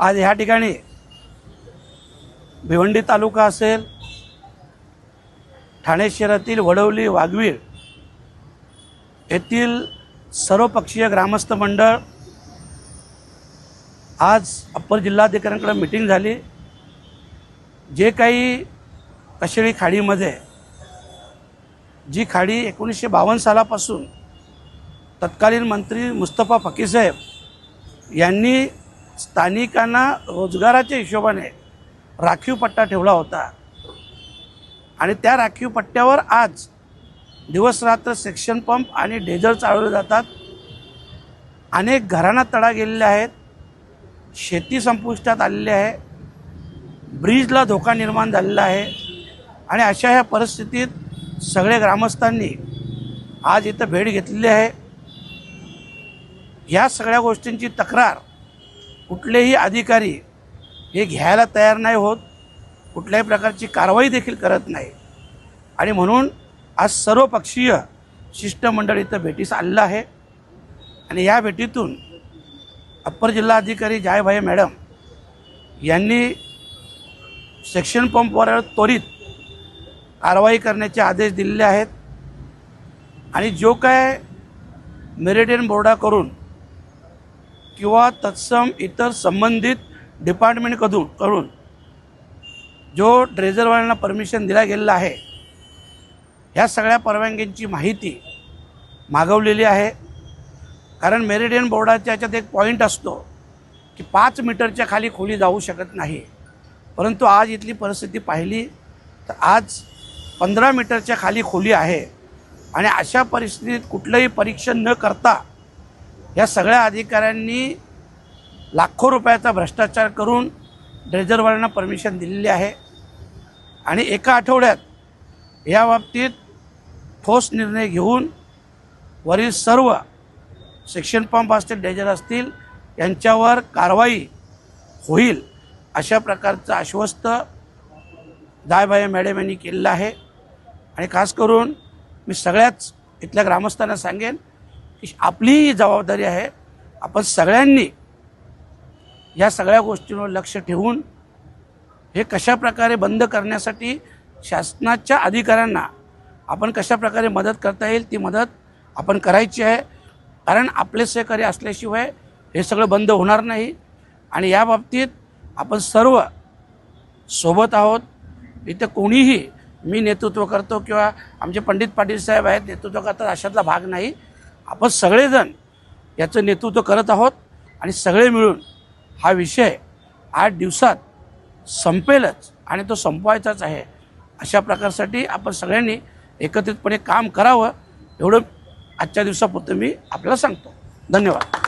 आज ह्या ठिकाणी भिवंडी तालुका असेल ठाणे शहरातील वडवली वाघवीर येथील सर्वपक्षीय ग्रामस्थ मंडळ आज अप्पर जिल्हाधिकाऱ्यांकडे मिटिंग झाली. जे काही कशेळी खाडीमध्ये जी खाडी एकोणीसशे बावन्न सालापासून तत्कालीन मंत्री मुस्तफा फकीसाहेब यांनी स्थानिकांना रोजगाराच्या हिशोबाने राखीव पट्टा ठेवला होता. आणि त्या राखीव पट्ट्यावर आज दिवसरात्र सेक्शन पंप आणि डेझल चालवले जातात. अनेक घरांना तडा गेलेले आहेत. शेती संपुष्टात आलेली आहे. ब्रिजला धोका निर्माण झालेला आहे. आणि अशा ह्या परिस्थितीत सगळे ग्रामस्थांनी आज इथं भेट घेतलेली आहे. ह्या सगळ्या गोष्टींची तक्रार कुठलेही अधिकारी हे घ्यायला तयार नाही होत कुठल्याही प्रकारची कारवाई देखील करत नाही. आणि म्हणून आज सर्वपक्षीय शिष्टमंडळ इथं भेटीस आलेलं आहे. आणि या भेटीतून अप्पर जिल्हा अधिकारी जायभाई मॅडम यांनी सेक्शन पंपवर त्वरित कारवाई करण्याचे आदेश दिलेले आहेत. आणि जो काय मेरिटेन बोर्डाकडून किंवा तत्सम इतर संबंधित डिपार्टमेंटकडून कडून जो ड्रेझरवाल्यांना परमिशन दिला गेलेला आहे ह्या सगळ्या परवानग्यांची माहिती मागवलेली आहे. कारण मेरिडियन बोर्डाच्या याच्यात एक पॉईंट असतो की पाच मीटरच्या खाली खोली जाऊ शकत नाही. परंतु आज इथली परिस्थिती पाहिली तर आज पंधरा मीटरच्या खाली खोली आहे. आणि अशा परिस्थितीत कुठलंही परीक्षण न करता या सगळ्या अधिकाऱ्यांनी लाखो रुपयाचा भ्रष्टाचार करून ड्रेझरवाल्यांना परमिशन दिलेली आहे. आणि एका आठवड्यात या बाबतीत ठोस निर्णय घेऊन वरील सर्व सेक्शन पंप असतील डेजर असतील यांच्यावर कारवाई होईल अशा प्रकारचं आश्वस्त दायबाई मॅडम यांनी केलेलं आहे. आणि खास करून मी सगळ्याच इथल्या ग्रामस्थांना सांगेन आपलीही आपली जबाबदारी आहे आपण सगळ्यांनी या सगळ्या गोष्टींवर लक्ष ठेवून हे कशा प्रकारे बंद करण्यासाठी शासनाच्या अधिकाऱ्यांना आपण कशा प्रकारे मदत करता येईल ती मदत आपण करायची आहे. कारण आपले सहकार्य असल्याशिवाय हे सगळं बंद होणार नाही. आणि या बाबतीत आपण सर्व सोबत आहोत. इथं कोणीही मी नेतृत्व करतो किंवा आमचे पंडित पाटील साहेब आहेत नेतृत्व करतात अशातला भाग नाही. आपण सगळेजण याचं नेतृत्व करत आहोत आणि सगळे मिळून हा विषय आठ दिवसात संपेलच आणि तो संपवायचाच आहे. अशा प्रकारसाठी आपण सगळ्यांनी एकत्रितपणे काम करावं. एवढं आजच्या दिवसापुरतं मी आपल्याला सांगतो. धन्यवाद.